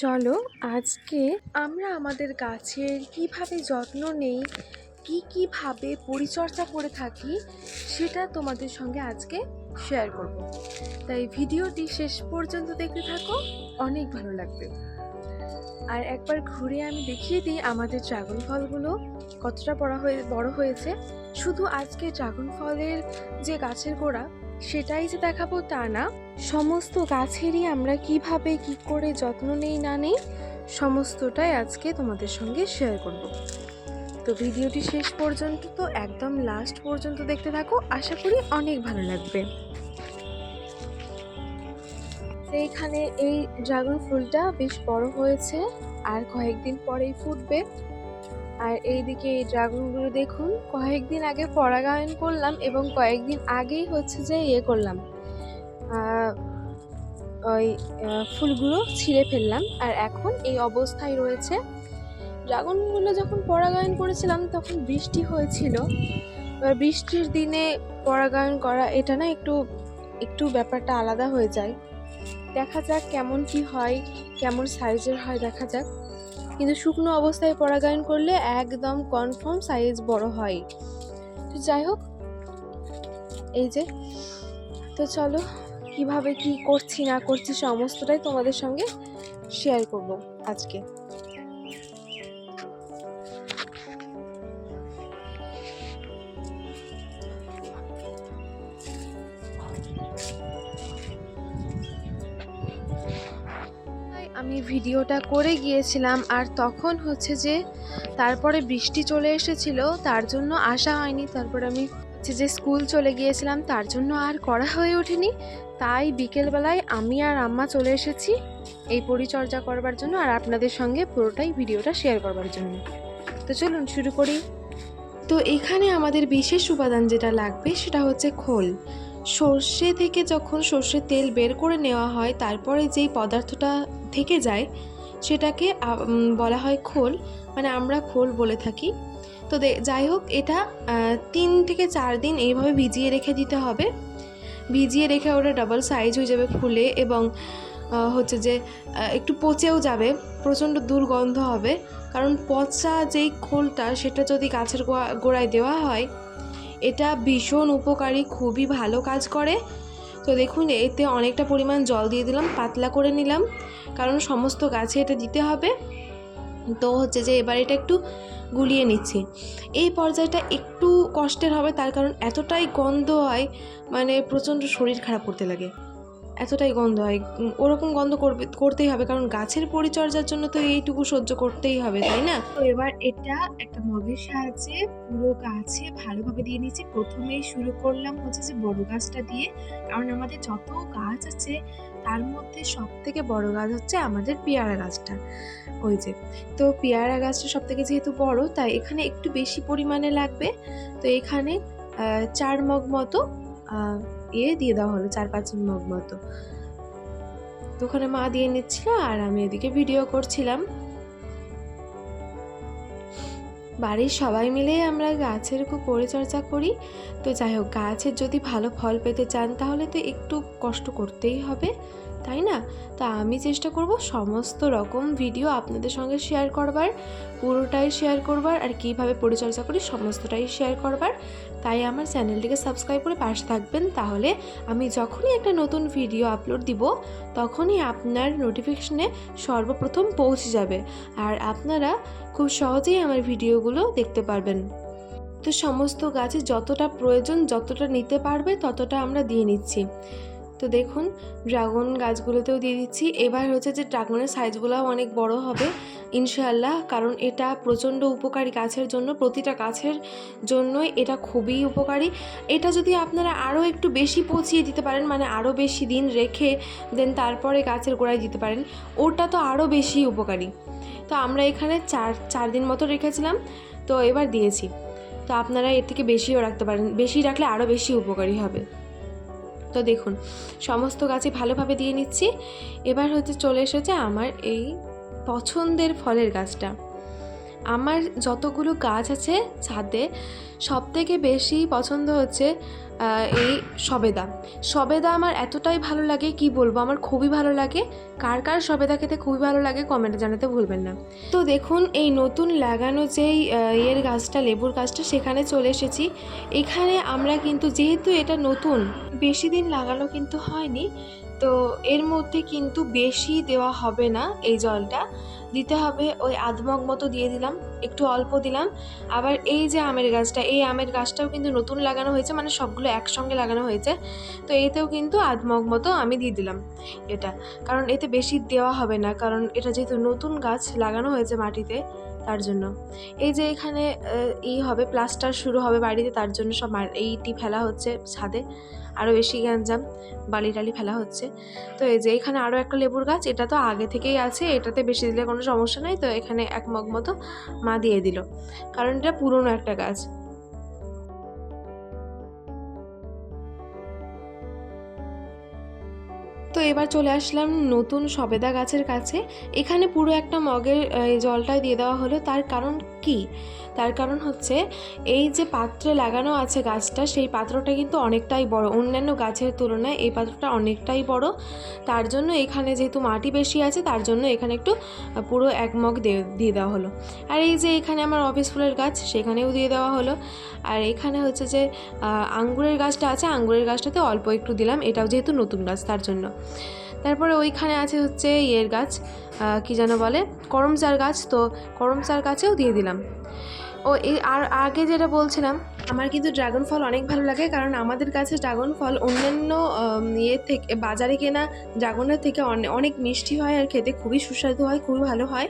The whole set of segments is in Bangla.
চলো আজকে আমরা আমাদের গাছের কীভাবে যত্ন নেই, কি কীভাবে পরিচর্যা করে থাকি, সেটা তোমাদের সঙ্গে আজকে শেয়ার করব। তাই ভিডিওটি শেষ পর্যন্ত দেখতে থাকো, অনেক ভালো লাগবে। আর একবার ঘুরে আমি দেখিয়ে দিই আমাদের ড্রাগন ফলগুলো, কতটা বড় হয়ে, বড় হয়েছে। শুধু আজকে ড্রাগন ফলের যে গাছের গোড়া সেটাই যে দেখাবো তা না। সমস্ত গাছেরই আমরা কীভাবে কি করে যত্ন নেই না নেই, সমস্তটাই আজকে তোমাদের সঙ্গে শেয়ার করব। তো ভিডিওটি শেষ পর্যন্ত তো একদম লাস্ট পর্যন্ত দেখতে থাকো, আশা করি অনেক ভালো লাগবে। এইখানে এই ড্রাগন ফুলটা বেশ বড় হয়েছে, আর কয়েকদিন পরেই ফুটবে। আর এইদিকে এই ড্রাগনগুলো দেখুন, কয়েকদিন আগে পরাগায়ন করলাম এবং কয়েকদিন আগেই হচ্ছে যে ইয়ে করলাম। ওই ফুলগুলো ছিঁড়ে ফেললাম। আর এখন এই অবস্থায় রয়েছে। ড্রাগনগুলো যখন পরাগায়ন করেছিলাম তখন বৃষ্টি হয়েছিল। বৃষ্টির দিনে পরাগায়ন করা, এটা না একটু একটু ব্যাপারটা আলাদা হয়ে যায়। দেখা যাক কেমন কি হয়, কেমন সাইজের হয় দেখা যাক। কিন্তু শুকনো অবস্থায় পরাগায়ন করলে একদম কনফার্ম সাইজ বড় হয়। তো যাই হোক, এই যে, তো চলো কীভাবে কি করছি না করছি সমস্তটাই তোমাদের সঙ্গে শেয়ার করব আজকে। আমি ভিডিওটা করে গিয়েছিলাম আর তখন হচ্ছে যে তারপরে বৃষ্টি চলে এসেছিল, তার জন্য আসা হয়নি। তারপর আমি হচ্ছে যে স্কুল চলে গিয়েছিলাম, তার জন্য আর করা হয়ে ওঠেনি। তাই বিকেলবেলায় আমি আর আম্মা চলে এসেছি এই পরিচর্যা করবার জন্য আর আপনাদের সঙ্গে পুরোটাই ভিডিওটা শেয়ার করবার জন্য। তো চলুন শুরু করি। তো এখানে আমাদের বিশেষ উপাদান যেটা লাগবে সেটা হচ্ছে খোল। সর্ষে থেকে যখন সর্ষের তেল বের করে নেওয়া হয়, তারপরে যেই পদার্থটা থেকে যায়, সেটাকে বলা হয় খোল মানে আমরা খোল বলে থাকি। তো যাই হোক, এটা তিন থেকে চার দিন এইভাবে ভিজিয়ে রেখে দিতে হবে। ভিজিয়ে রেখে ওটা ডাবল সাইজ হয়ে যাবে ফুলে এবং হচ্ছে যে একটু পচেও যাবে, প্রচণ্ড দুর্গন্ধ হবে। কারণ পচা যেই খোলটা, সেটা যদি গাছের গোড়ায় দেওয়া হয়, এটা ভীষণ উপকারী, খুবই ভালো কাজ করে। তো দেখুন, এতে অনেকটা পরিমাণ জল দিয়ে দিলাম, পাতলা করে নিলাম, কারণ সমস্ত গাছে এটা দিতে হবে। তো হচ্ছে যে এবার এটা একটু গুলিয়ে নিচ্ছি। এই পর্যায়টা একটু কষ্টের হবে, তার কারণ এতটাই গন্ধ হয় মানে প্রচণ্ড শরীর খারাপ করতে লাগে। এতটাই গন্ধ হয়। ওরকম গন্ধ করবে, করতেই হবে, কারণ গাছের পরিচর্যার জন্য তো এইটুকু সহ্য করতেই হবে, তাই না? তো এবার এটা একটা মগের সাহায্যে পুরো গাছে ভালোভাবে দিয়ে নিচ্ছি প্রথমেই শুরু করলাম হচ্ছে যে বড় গাছটা দিয়ে, কারণ আমাদের যত গাছ আছে, তার মধ্যে সব থেকে বড় গাছ হচ্ছে আমাদের পেয়ারা গাছটা। ওই যে, তো পেয়ারা গাছটা সব থেকে যেহেতু বড়, তাই এখানে একটু বেশি পরিমাণে লাগবে। তো এখানে চার মগ মতো ইয়ে দিয়ে দেওয়া হলো চার পাঁচ মগ মতো। তো ওখানে মা দিয়ে নিচ্ছিল আর আমি এদিকে ভিডিও করছিলাম। বাড়ির সবাই মিলে আমরা গাছের খুব পরিচর্যা করি। তো যাই হোক গাছের যদি ভালো ফল পেতে চান তাহলে তো একটু কষ্ট করতেই হবে, তাই না? তো আমি চেষ্টা করব সমস্ত রকম ভিডিও আপনাদের সঙ্গে শেয়ার করবার, পুরোটাই শেয়ার করবার আর কীভাবে পরিচর্যা করি সমস্তটাই শেয়ার করবার। তাই আমার চ্যানেলটিকে সাবস্ক্রাইব করে পাশে থাকবেন, তাহলে আমি যখনই একটা নতুন ভিডিও আপলোড দিব, তখনই আপনার নোটিফিকেশনে সর্বপ্রথম পৌঁছে যাবে। আর আপনারা খুব সহজেই আমার ভিডিওগুলো দেখতে পারবেন। তো সমস্ত গাছে যতটা প্রয়োজন যতটা নিতে পারবে ততটা আমরা দিয়ে নিচ্ছি। তো দেখুন, ড্রাগন গাছগুলোতেও দিয়ে দিচ্ছি। এবার হচ্ছে যে ড্রাগনের সাইজগুলোও অনেক বড় হবে, ইনশাআল্লাহ। কারণ এটা প্রচণ্ড উপকারী গাছের জন্য, প্রতিটা গাছের জন্যই এটা খুবই উপকারী। এটা যদি আপনারা আরও একটু বেশি পচিয়ে দিতে পারেন মানে আরও বেশি দিন রেখে দেন, তারপরে গাছের গোড়ায় দিতে পারেন, ওটা তো আরও বেশি উপকারী। তো আমরা এখানে চার চার দিন মতো রেখেছিলাম, তো এবার দিয়েছি। তো আপনারা এর থেকে বেশিও রাখতে পারেন, বেশি রাখলে আরও বেশি উপকারী হবে। তো দেখুন, সমস্ত গাছে ভালোভাবে দিয়ে নিচ্ছি। এবার হচ্ছে চলে এসেছে আমার এই পছন্দের ফলের গাছটা। আমার যতগুলো গাছ আছে ছাদে সব থেকে বেশি পছন্দ হচ্ছে এই সবেদা। সবেদা আমার এতটাই ভালো লাগে, কি বলব? আমার খুবই ভালো লাগে। কার কার সবেদা খেতে খুবই ভালো লাগে কমেন্টে জানাতে ভুলবেন না। তো দেখুন, এই নতুন লাগানো যেই ইয়ের গাছটা, লেবুর গাছটা, সেখানে চলে এসেছি। এখানে আমরা কিন্তু, যেহেতু এটা নতুন, বেশি দিন লাগানো কিন্তু হয়নি তো এর মধ্যে কিন্তু বেশি দেওয়া হবে না এই জলটা। দিতে হবে ওই আধমগ মতো দিয়ে দিলাম, একটু অল্প দিলাম। আবার এই যে আমের গাছটা, এই আমের গাছটাও কিন্তু নতুন লাগানো হয়েছে মানে সবগুলো একসঙ্গে লাগানো হয়েছে। তো এতেও কিন্তু আধমগ মতো আমি দিয়ে দিলাম এটা। কারণ এতে বেশি দেওয়া হবে না, কারণ এটা যেহেতু নতুন গাছ লাগানো হয়েছে মাটিতে তার জন্য। এই যে এখানে ই হবে প্লাস্টার শুরু হবে বাড়িতে, তার জন্য সব এইটি ফেলা হচ্ছে ছাদে। আরও বেশি গ্যাঞ্জাম, বালি টালি ফেলা হচ্ছে। তো এই যে এখানে আরও একটা লেবুর গাছ, এটা তো আগে থেকেই আছে, এটাতে বেশি দিলে কোনো সমস্যা নেই। তো এখানে এক মগ মতো মা দিয়ে দিল। কারণ এটা পুরনো একটা গাছ। তো এবার চলে আসলাম নতুন সবেদা গাছের কাছে। এখানে পুরো একটা মগের জলটাই দিয়ে দেওয়া হলো। তার কারণ কি? তার কারণ হচ্ছে, এই যে পাত্রে লাগানো আছে গাছটা, সেই পাত্রটা কিন্তু অনেকটাই বড়। অন্যান্য গাছের তুলনায় এই পাত্রটা অনেকটাই বড়। তার জন্য এখানে যেহেতু মাটি বেশি আছে, তার জন্য এখানে একটু পুরো এক মগ দিয়ে দেওয়া হলো। আর এই যে এখানে আমার অফিস ফুলের গাছ, সেখানেও দিয়ে দেওয়া হলো। আর এখানে হচ্ছে যে আঙ্গুরের গাছটা আছে, আঙ্গুরের গাছটাতে অল্প একটু দিলাম। এটাও যেহেতু নতুন গাছ, তার জন্য। তারপরে ওইখানে আছে হচ্ছে ইয়ের গাছ কি যেন বলে, করমচার গাছ, তো করমচার গাছেও দিয়ে দিলাম। ও, এই আর আগে যেটা বলছিলাম, আমার কিন্তু ড্রাগন ফল অনেক ভালো লাগে, কারণ আমাদের কাছে ড্রাগন ফল অন্যান্য ইয়ে থেকে, বাজারে কেনা ড্রাগনের থেকে অনে- অনেক মিষ্টি হয় আর খেতে খুবই সুস্বাদু হয়, খুবই ভালো হয়।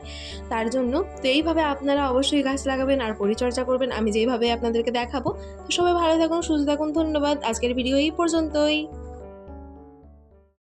তার জন্য তো এইভাবে আপনারা অবশ্যই গাছ লাগাবেন আর পরিচর্যা করবেন। আমি যেইভাবে আপনাদেরকে দেখাবো, তো সবাই ভালো থাকুন, সুস্থ থাকুন, ধন্যবাদ। আজকের ভিডিও এই পর্যন্তই।